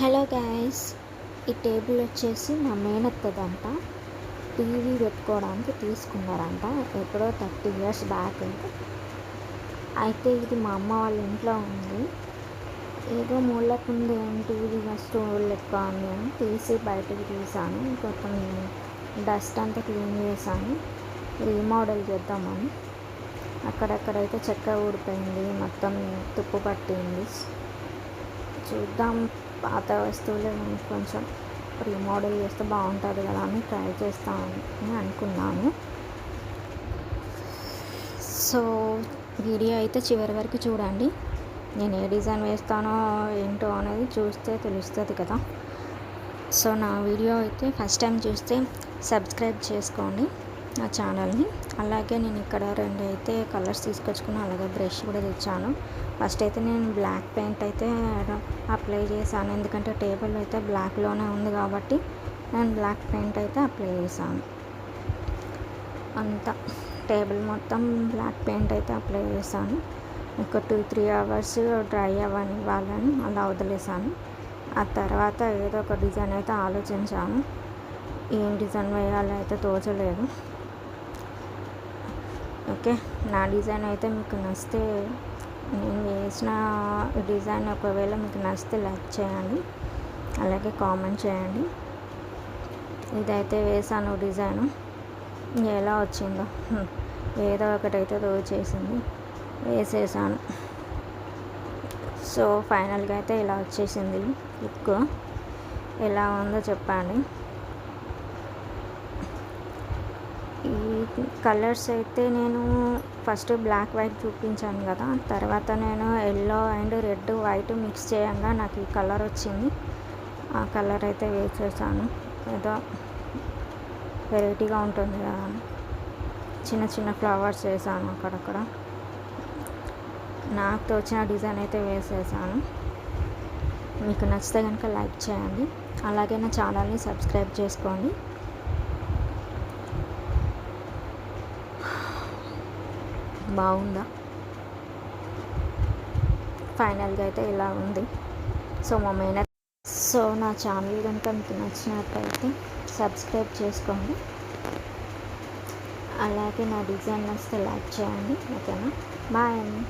Hello guys ఈ table వచ్చేసి మా మేనత్తదంట. టీవీ పెట్టుకోవడానికి తీసుకున్నారంట. ఎప్పుడో థర్టీ ఇయర్స్ బ్యాక్ అయితే. ఇది మా అమ్మ వాళ్ళ ఇంట్లో ఉంది. ఏదో మూలకుంది ఏంటి ఇది స్టూల్ లెక్క ఉంది అని తీసి బయటకు తీసాను కొంచెం డస్ట్ అంతా క్లీన్ చేశాను. రీమోడల్ చేద్దామని. అక్కడక్కడైతే చెక్క ఊడిపోయింది. మొత్తం తుప్పు పట్టింది. చూద్దాం. పాత వస్తువులు కొంచెం రీమోడల్ చేస్తే బాగుంటుంది కదా అని ట్రై చేస్తామని అనుకున్నాను. సో వీడియో అయితే చివరి వరకు చూడండి. నేను ఏ డిజైన్ వేస్తానో ఏంటో అనేది చూస్తే తెలుస్తుంది కదా. సో నా వీడియో అయితే ఫస్ట్ టైం చూస్తే సబ్స్క్రైబ్ చేసుకోండి. నా ఛానల్ని. అలాగే నేను ఇక్కడ రెండు అయితే కలర్స్ తీసుకొచ్చుకున్నాను అలాగే బ్రష్ కూడా తెచ్చాను. ఫస్ట్ అయితే నేను బ్లాక్ పెయింట్ అయితే అప్లై చేశాను. ఎందుకంటే టేబుల్ అయితే బ్లాక్లోనే ఉంది కాబట్టి నేను బ్లాక్ పెయింట్ అయితే అప్లై చేశాను. అంతా టేబుల్ మొత్తం బ్లాక్ పెయింట్ అయితే అప్లై చేశాను. ఒక టూ త్రీ అవర్స్ డ్రై అవ్వని వాళ్ళని అలా వదిలేసాను ఆ తర్వాత ఏదో ఒక డిజైన్ అయితే ఆలోచించాను. ఏం డిజైన్ వేయాలో అయితే తోచలేదు. ఓకే నా డిజైన్ అయితే మీకు నచ్చితే నేను వేసిన డిజైన్ ఒకవేళ మీకు నచ్చితే లైక్ చేయండి అలాగే కామెంట్ చేయండి. ఇదైతే వేసాను డిజైన్. ఎలా వచ్చిందో ఏదో ఒకటైతే దోచేసింది వేసేసాను. సో ఫైనల్గా అయితే ఇలా వచ్చేసింది లుక్. ఎలా ఉందో చెప్పండి. ఈ కలర్స్ అయితే నేను ఫస్ట్ బ్లాక్ వైట్ చూపించాను కదా తర్వాత నేను yellow and red white mix చేయంగా నాకు ఈ కలర్ వచ్చింది. ఆ కలర్ అయితే వేసేసాను. ఏదో వెరైటీగా ఉంటుంది కదా చిన్న చిన్న ఫ్లవర్స్ వేసాను అక్కడక్కడ. నాకు తోచిన డిజైన్ అయితే వేసేసాను. మీకు నచ్చితే కనుక లైక్ చేయండి. అలాగే నా ఛానల్ని సబ్స్క్రైబ్ చేసుకోండి. బాగుందా? ఫైనల్గా అయితే ఇలా ఉంది. సో మా మెయిన్ సో నా ఛానల్ కనుక మీకు నచ్చినట్లయితే సబ్స్క్రైబ్ చేసుకోండి. అలాగే నా డిజైన్ నచ్చితే లైక్ చేయండి. ఓకేనా? బాయ్ అండి.